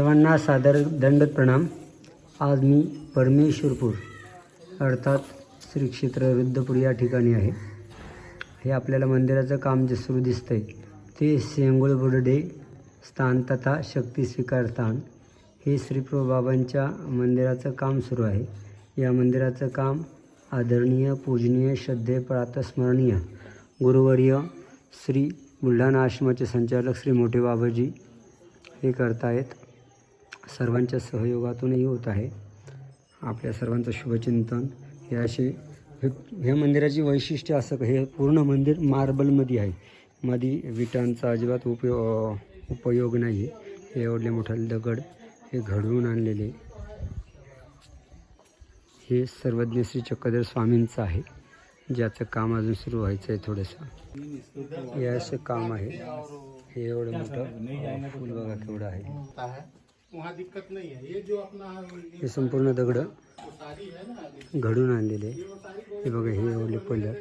सर्वांना सादर दंड प्रणाम. आज मी परमेश्वरपूर अर्थात श्री क्षेत्र रुद्रपूर या ठिकाणी आहे. हे आपल्याला मंदिराचं काम जे सुरू दिसतं आहे ते सेंगुळ बुर्डे स्थान तथा शक्ती स्वीकार स्थान. हे श्रीप्रभू बाबांच्या मंदिराचं काम सुरू आहे. या मंदिराचं काम आदरणीय पूजनीय श्रद्धे प्रातस्मरणीय गुरुवर्य श्री बुलढाणा आश्रमाचे संचालक श्री मोठे बाबाजी हे करतायत. सर्वांच्या सहयोगातूनही होत आहे. आपल्या सर्वांचं शुभचिंतन. हे असे हे ह्या मंदिराची वैशिष्ट्य असं हे पूर्ण मंदिर मार्बलमध्ये आहे. मध्ये विटांचा अजिबात उपयो उपयोग नाही. हे एवढे मोठे दगड हे घडवून आणलेले. हे सर्वज्ञ श्री चक्रधर स्वामींचं आहे. ज्याचं काम अजून सुरू व्हायचं आहे थोडंसं. हे असं काम आहे. हे एवढं मोठं. हो, फुल बघा केवढं आहे. वहाँ दिक्कत नहीं है। ये जो अपना हे संपूर्ण दगडं घडून आणलेले हे बघा हे एवढे पहिलं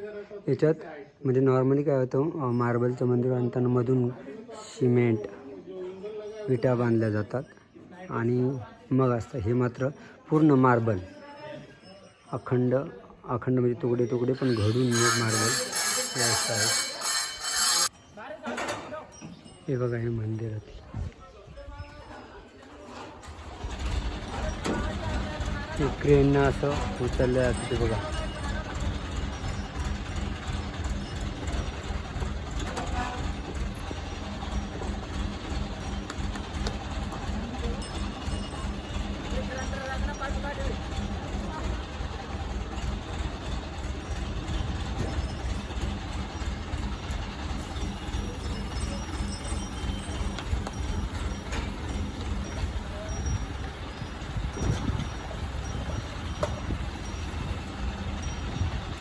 याच्यात म्हणजे नॉर्मली काय होतं मार्बलचं मंदिर आणताना मधून सिमेंट विटा बांधल्या जातात. आणि मग असतं हे मात्र पूर्ण मार्बल. अखंड अखंड म्हणजे तुकडे तुकडे पण घडून मग मार्बल हे असं आहे. हे बघा हे मंदिरात इकडे असं उचललं जातं ते बघा.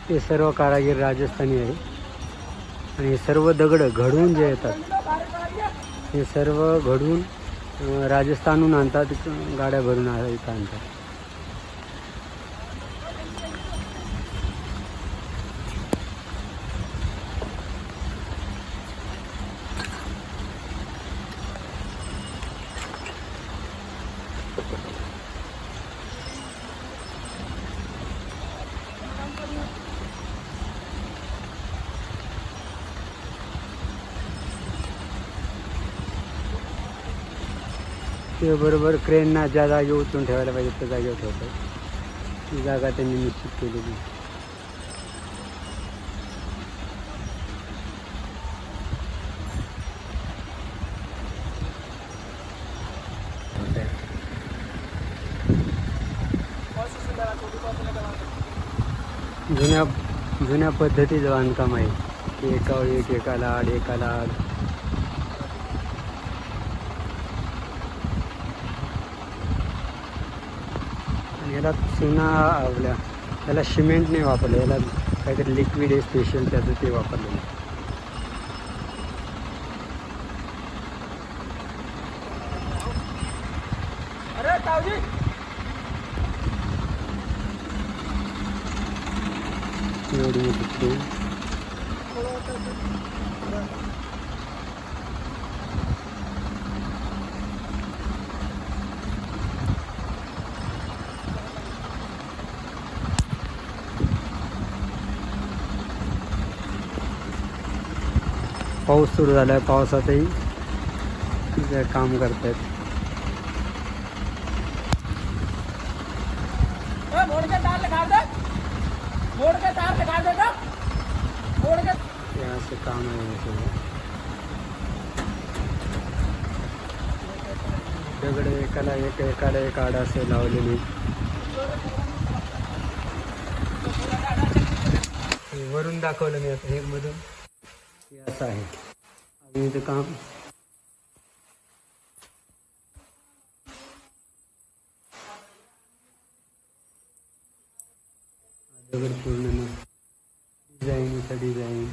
हे सर्व कारागीर राजस्थानी आहे आणि हे सर्व दगड घडवून जे येतात हे सर्व घडवून राजस्थानहून आणतात गाड्या भरून आ- इथं आणतात. ते बरोबर क्रेनना ज्या जागी उचलून ठेवायला पाहिजे त्या जागेवर ठेवतात ती जागा त्यांनी निश्चित केलेली. जुन्या जुन्या पद्धतीचं बांधकाम आहे. की एकावर एक एका लाड एकाला आड. याला चुना आपल्या याला सिमेंट नाही वापरलं याला काहीतरी लिक्विड आहे स्पेशल त्याचं ते वापरलेलं. एवढी मोठी पाऊस सुरू झाला आहे पावसातही काम करतायत. मोड़ के तार लगा दे मोड़ के तार लगा दे तो मोड़ के ते असं काम आहे. दगड एकाला एक एकाला एक आड असे लावलेली. वरून दाखवलं मी आता हे मधून. हे। असं आहे आणि इथं काम दगड पूर्ण डिझाईन डिझाईन